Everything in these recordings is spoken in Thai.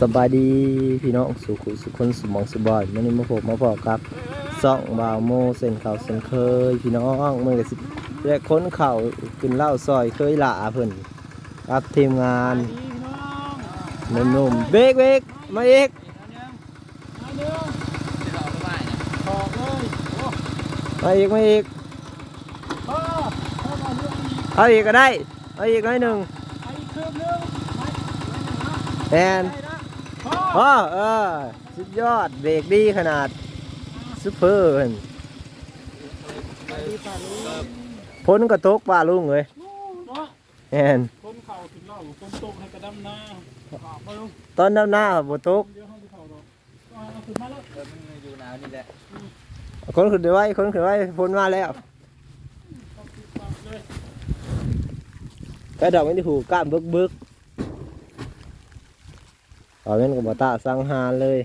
สบายดีพี่น้องสุขุสุขคนสมองสุบอยมันนี้มาพบมาพอกับซ่องบาวโมเส้นเขาเส้นเคยพี่น้องมันก็สิและค้นเข่าขึ้นเหล่าซอยเคยหลาเพิ่นครับทีมงานหนุ่มๆเบรกเบรกมาอีกมาอีกมาอีกเอาอีกก็ได้เอาอีกหน้อยหนึ่งแอน พ่อเออสุดยอดเบรกดีขนาดซุปเปอร์เพิ่นพ้นกระตกป่าลุงเลยแอนคนเข่าถึงเล่าคนตกให้กระดำนาขอบมาตอนน้ำหน้าบตกเดี๋ยวห้องที่เข่าดอกคนขึ้นไว้คนขึ้นไว้พ้นมาแล้วกระดอกไม่ได้หูกล้ามบึกบึก เอาเงินกับบตาสังหารเลย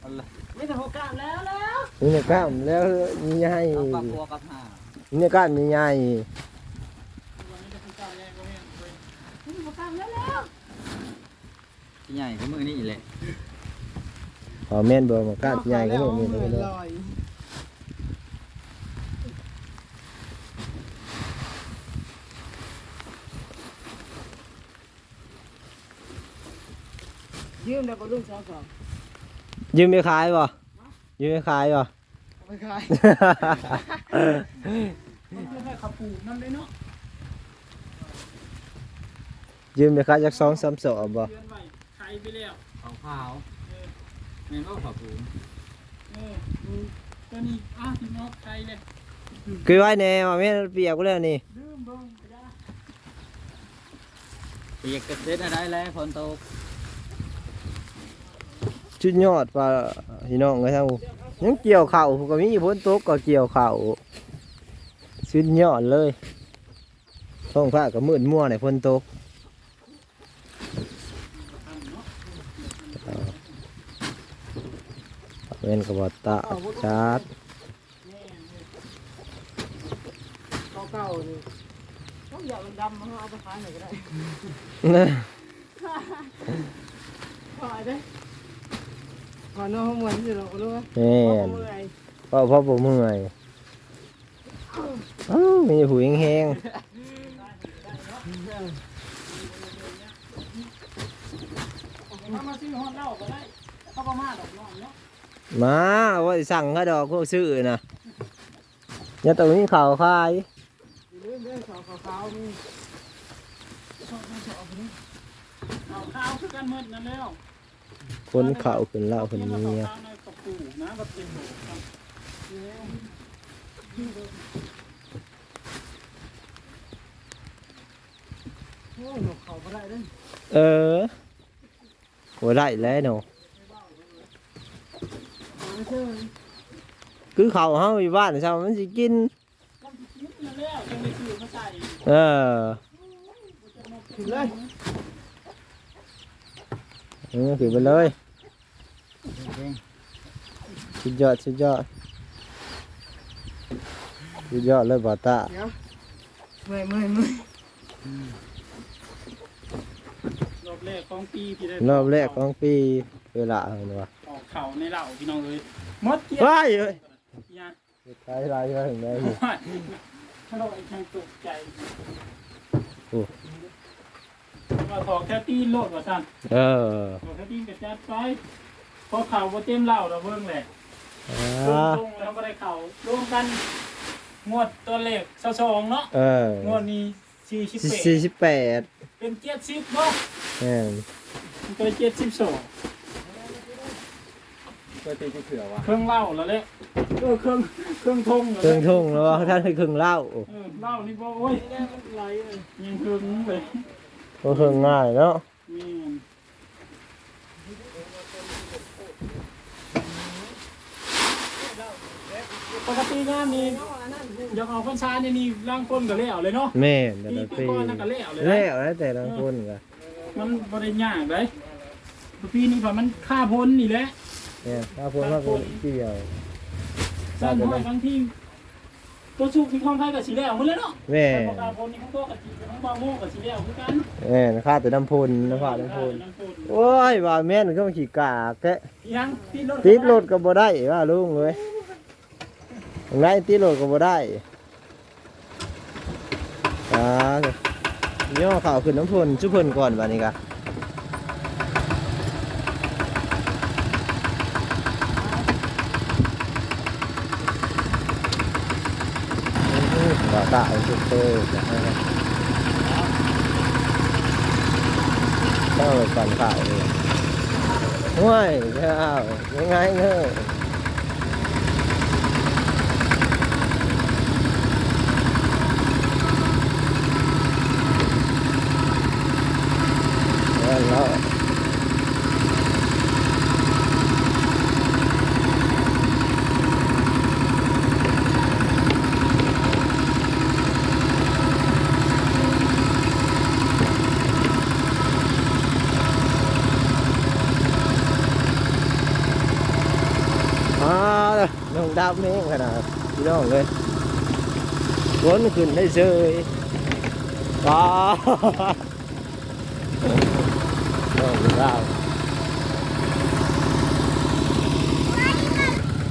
เอาละไม่แต่หกกามแล้วแล้วนี่เนี่ยกล้ามแล้วมีใหญ่เอาปลาบัวกับห่านี่เนี่ยกล้ามมีใหญ่วันนี้จะเป็นการแย่งก็แย่งไปไม่หกกามแล้วแล้วที่ใหญ่ก็มือนี่แหละเอาแม่นเบอร์มากล้ามใหญ่ก็ไม่มีเลยเนาะ ยืมแล้วก็ลุงสองสองยืมไปขายป่ะยืมไปขายป่ะไปขายมันคือให้ขับปูนั่นเลยเนาะยืมไปขายจากสองสามสอบป่ะเดือนไว้ใครไปแล้วขาวขาวแม่นก็ขาวผูเออดูตัวนี้อ้าวที่นอกใครเลยคือไว้แน่ว่าแม่นเปียกไปแล้วนี่ลืมเบิ่งไปได้เปียกกระเด็นอะไรแล้วฝนตก ชุดยอดป่ะพี่น้องก็ทั้งยังเกี่ยวเข่าก็มีพ้นตกก็เกี่ยวเข่าชุดยอดเลยท้องฟ้าก็มืดมั่วในพ้นตกเว้นกับบตาชาร์จเก่าๆนี่ต้องอยากมันดำมันเอาไปขายหน่อยก็ได้ นะขายได้ขอน้องเหมือนอยู่หรอกรู้ไหมแม่นเมื่อยพ่อพ่อผมเมื่อยอ้าวมีหูแห้งมามาซื้อฮอดเหล้าก็ได้เข้าประมาณดอกน้องเนาะๆมาว่าสิสั่งเขาดอกพวกซื้อนะเนี่ยตรงนี้เขาขายเรื่องเรื่องขาวขาวๆนี่ชอบไม่ชอบนี่ขาวขาวคือกันหมดนั่นแล้ว คนเข่าขึ้นเหล่าขึ้นเมียยขาวในกระปูนะกับเป็นหมูครับโอ้ยหนูเขาไม่ได้เลยเออหัวได้แล้วเนาะคือเขาเฮาอยู่บ้านใช่มันสิกินอ่าใส่เออ ออถือไปเลยสุดยอดสุดยอดสุดยอดเลยบอตาเมื่อยเมื่อยเมื่อยรอบแรกของปีที่ได้รอบแรกของปีเวลาเห็นวะออกเข่าในเหล่าพี่น้องเลยมดเกี้ยว้ายเอ้ยยาใช้ลายมาถึงได้อยู่ถ้าเราไอ้ทางตกใจโอ้ ว่าขอแค่ตีนโลดว่าสั่นเออขอแค่ตีนกับจัดไปพอเข่าบ่เต็มเหล่าเราเบิ่งแหละอ่าตรงๆแล้วก็ได้เข่ารวมกันงวดตัวเลขสองเนาะเอองวดนี้สี่สิบสี่แปสี่ดสิบแปดเป็นเจ็ดสิบเนาะแม่นมันก็เจ็ดสิบสองก็ตีจะเผื่อวะเครื่องเหล่าแล้วแหละเออเครื่องเครื่องทงเครื่องทุ่งแล้ววะท่านให้เครื่องเหล้า เออเหล่านี่บ่โอ้ยไหลเลยยังเครื่องเลย ก็เครื่องง่ายเนาะนี่ปกติงานนี้อยากเอาคนชาเนี่ยนี่ร่างคนก็แล้วเลยเนาะแม่นแต่ปีละปีปีก่อนนั่นก็แล้วเลยนะแล้วแล้วแต่ละคนก็มันบริยากเลยปีนี้ผ่านมันค่าพ้นนี่แหละเนี่ยถ้าพ้นมาเป็นเกี่ยวสร้างห้อยบางที่ ตัวสุกที่ของไทยกับสีแล้วหมดเลยเนาะแม่แต่ปากกาพลนี่ของตัวกับสีของบาโม่กับสีแล้วคือกันแม่นค่าแต่น้ำพุนนะค่าน้ำพุนโอ้ยว่าแม่นก็มาขี่กากแกะยังติดรถติดรถก็บ่ได้ว่าลุงเอ้ยตรงไหนติดรถก็บ่ได้อ่าย่อข่าวขึ้นน้ำพุนชุบเพิ่นก่อนบัดนี้กะว่า ตาเอาชุดเพิ่นจะให้ต้องไปก่อนข่าวเลยห้วยเจ้ายังไงเนอะแล้วแล้ว มาเลย น้องดำนี่ขนาดพี่น้องเลยวนขึ้นได้เฉยว้าวน้องดาว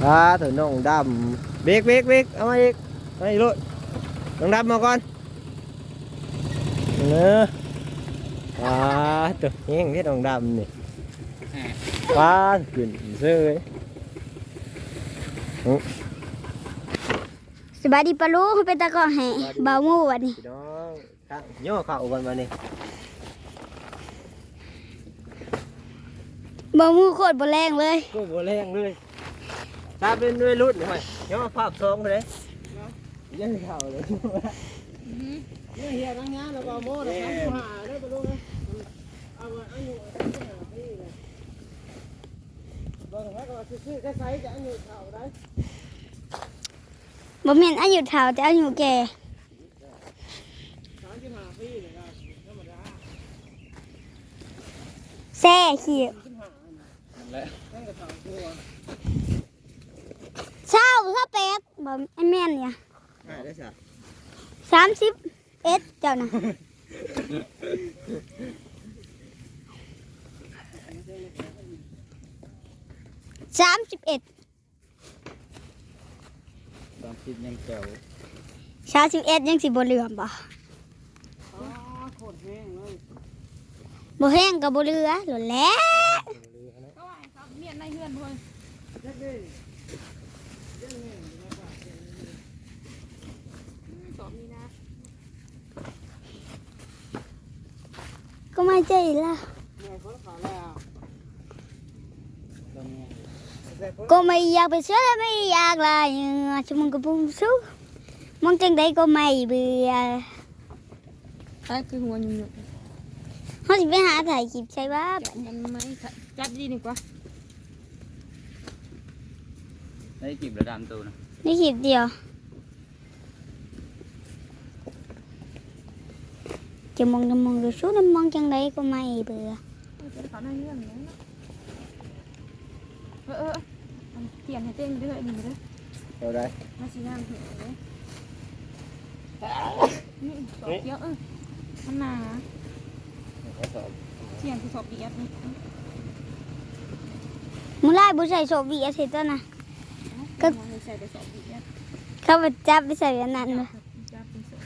อ่าถึงน้องดำเบรกเบรกเบรกเอามาอีกมาอีกรถน้องดำมาก่อนเนื้อว้าตัวเงี้ยที่น้องดำนี่ว้าขึ้นเฉย สบายดีปะลูกเป็นตะกร้องให้เบาหมู่วันนี้พี่น้องข้างย่อเข่ากันมานี่เบาหมู่โคตรบ่แรงเลยก็บ่แรงเลยตาเป็นด้วยรุ่นหน่อยย่อภาพซองไปเลยยังเข่าเลยเนี่ยเฮียนั่งงานแล้วก็โม่นะครับอยู่หาได้ไปดูนะเอาไว้อายุ นี่เลยบอกว่าก็ซื้อแค่ไซส์จะอายุเท่าได้บ่แม่นอายุเฒ่าแต่อายุแก่สามสิบห้าปีเลยครับธรรมดาแซ่ขี้สิบห้านั่นแหละตั้งแต่สามตัวเช้าถ้าแปดบ่ไอ้แม่นเนี่ยได้จ้ะสามสิบเอ็ดเจ้าน่ะ สามสิบเอ็ดตอนคิดยังแก้วสามสิบเอ็ดยังสิบ่เหลื่อมบ่อ๋อโคตรแห้งเลยบ่แห้งก็บ่เหลือหล่นแล้วก็ว่าครับเมียนในเฮือนเพิ่นเด็กนี่สอบนี้นะก็ไม่ใจละ แม่คนขาวแล้วตอนนี้ก็ไม่อยากไปเชื่อและไม่อยากลาเหงื่อชั่วโมงก็ปุ่มสู้มองจังใดก็ไม่เบื่อใช่คือหัวยุ่ง ยุ่งเขาสิไปหาถ่ายคลิปใช่ป่ะจับมันไหมค่ะจับดีดีกว่าได้กิบระดามตัวนะนี่คลิปเดียวจะมอง เบื่อจะเขาในเฮือนแล้วเนาะเออเออเอาเขียนให้เต้นด้วยนี่เด้อเอาได้มาสีน้ำเห็นเลยนี่สอบเดียวเออมันหนาเขียนที่สอบเดียวนี่มุลายบุใส่โซบีอาเซตนะก็ใส่ไปสอบเดียวเขาไปจับไปใส่อันนั้นเลยจับเป็นสอบ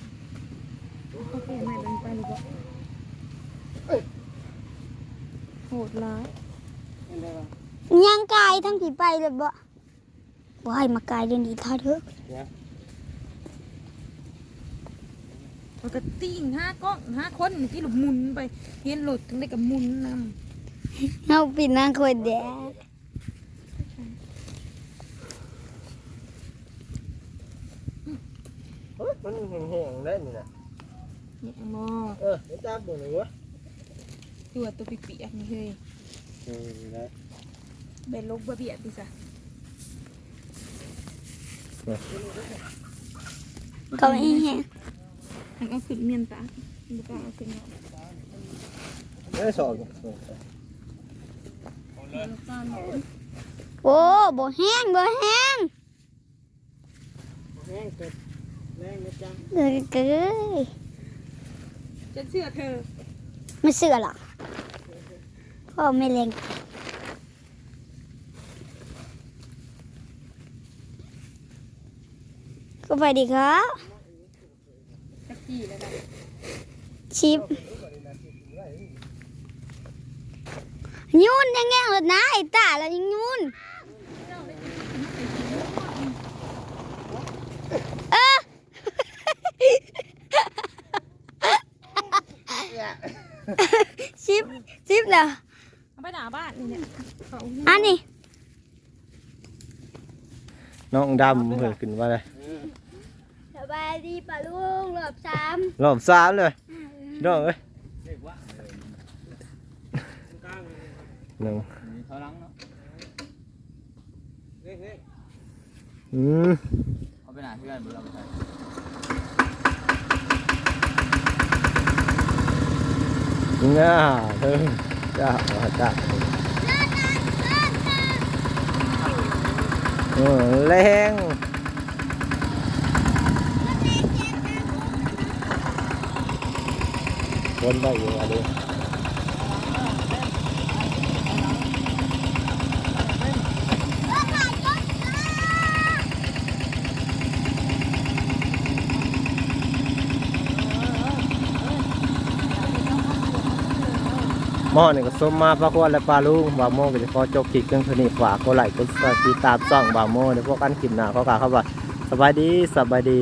ก็เปลี่ยนใหม่เป็นไปหรือเปล่าโหดร้ายเป็นไงบ้างยังกายทั้งผีไปเลยบ่ บ่ให้มากายเรื่องนี้ท่าเถอะปกติห้ากล้องห้าคนที่หลบมุนไปเห็นหลุดถึงได้กับมุนนเอาปีนางคนแดดเฮ้ยมันแห้งๆได้นี่นะำเนี่ยมอเออเดี๋ยวจับดูหน่อยวะตัวตัวเปียกๆนี่เฮ้ยเออได้เบนลกบะเบียดดิซะ เขาเองแฮะมันเอาขึ้นเมียนตาบุกล้าเอาขึ้นเนาะได้สองโอ้บ่แห้งบ่แห้งแห้งเกิดแรงนะจ๊ะเกยเกยจะเชื่อเธอ ไม่เสือหรอกพ่อไม่เล็ง ก็ไปดีครับตะกี้แล้วนะชิปยูนยังแง่เลยนะไอ้ตาแล้วยังยูนเออชิปชิปเหรอเอาไปหน้าบ้านนี่เนี่ยเขาอันนี้น้องดำเพิ่นขึ้นมาเลยสบายดีป่ะลุงรอบสามรอบสามเลยพี่น้องเอ้ยเรียกว่าเออกลางเลยครับหนึ่งมีเท่านั้นเนาะเร่งเร่งอืมเอาไปหนาเพื่อนบุเราไปใส่ง่าเด้อจ้าว่าจ้าเออแรง วนได้อยู่อะเด้อหม้อนี่ก็สมมาพระควรและปลาลุงบาโมก็จะขอจบคลิปเพียงเท่านี้ฝากกดไลค์กดติดตามช่องบาโมเดี๋ยพวกกันคลิปหน้าเขากล่าวครับว่าสบายดีสบายดี